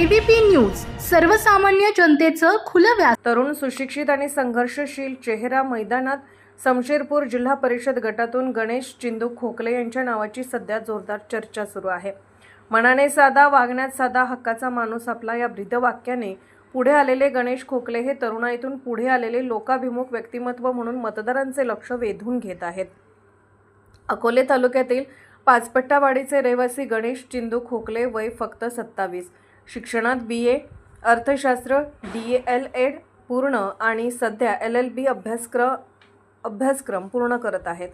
ABP news सर्वसामान्य जनतेचं खुलं व्यास तरुण सुशिक्षित आणि संघर्षशील चेहरा मैदानात समशेरपूर जिल्हा परिषद गटातून गणेश चिंदू खोकले यांच्या नावाची सध्या जोरदार चर्चा सुरू आहे. मनाने साधा वागण्यात साधा हक्काचा माणूस आपला या ब्रीदवाक्याने पुढे आलेले गणेश खोकले हे तरुणाईतून पुढे आलेले लोकाभिमुख व्यक्तिमत्व म्हणून मतदारांचे लक्ष वेधून घेत आहेत. अकोले तालुक्यातील पाचपट्टावाडीचे रहिवासी गणेश चिंदू खोकले वय फक्त सत्तावीस. शिक्षणात बी ए अर्थशास्त्र डी एल एड पूर्ण आणि सध्या एल एल बी अभ्यासक्र अभ्यासक्रम पूर्ण करत आहेत.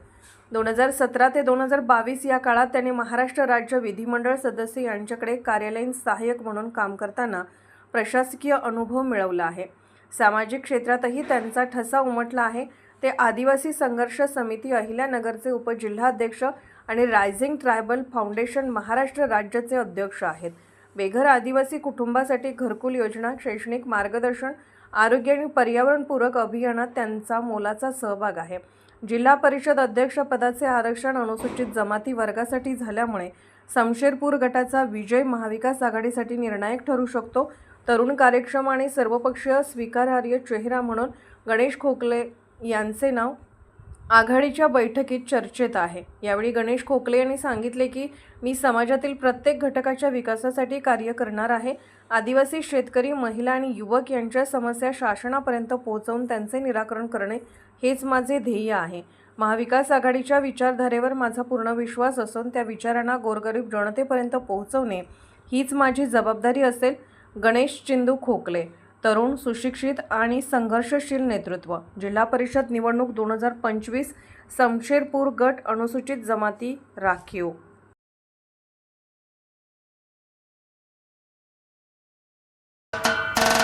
दोन हजार सतरा ते दोन हजार बावीस या काळात त्यांनी महाराष्ट्र राज्य विधिमंडळ सदस्य यांच्याकडे कार्यालयीन सहाय्यक म्हणून काम करताना प्रशासकीय अनुभव मिळवला आहे. सामाजिक क्षेत्रातही त्यांचा ठसा उमटला आहे. ते आदिवासी संघर्ष समिती अहिल्यानगरचे उपजिल्हाध्यक्ष आणि रायझिंग ट्रायबल फाउंडेशन महाराष्ट्र राज्याचे अध्यक्ष आहेत. बेघर आदिवासी कुटुंबासाठी घरकुल योजना शैक्षणिक मार्गदर्शन आरोग्य आणि पर्यावरणपूरक अभियानात त्यांचा मोलाचा सहभाग आहे. जिल्हा परिषद अध्यक्षपदाचे आरक्षण अनुसूचित जमाती वर्गासाठी झाल्यामुळे समशेरपूर गटाचा विजय महाविकास आघाडीसाठी निर्णायक ठरू शकतो. तरुण कार्यक्षम आणि सर्वपक्षीय स्वीकारार्ह चेहरा म्हणून गणेश खोकले यांचे नाव आघाडीच्या बैठकीत चर्चेत आहे. यावेळी गणेश खोकले यांनी सांगितले की मी समाजातील प्रत्येक घटकाच्या विकासासाठी कार्य करणार आहे. आदिवासी शेतकरी महिला आणि युवक यांच्या समस्या शासनापर्यंत पोहोचवून त्यांचे निराकरण करणे हेच माझे ध्येय आहे. महाविकास आघाडीच्या विचारधारेवर माझा पूर्ण विश्वास असून त्या विचारांना गोरगरीब जनतेपर्यंत पोहोचवणे हीच माझी जबाबदारी असेल. गणेश चिंदू खोकले तरुण सुशिक्षित आणि संघर्षशील नेतृत्व. जिल्हा परिषद निवडणूक दोन हजार पंचवीस समशेरपूर गट अनुसूचित जमाती राखीव.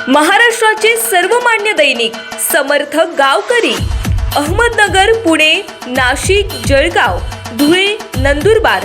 महाराष्ट्राचे सर्वमान्य दैनिक समर्थ गावकरी अहमदनगर पुणे नाशिक जळगाव धुळे नंदुरबार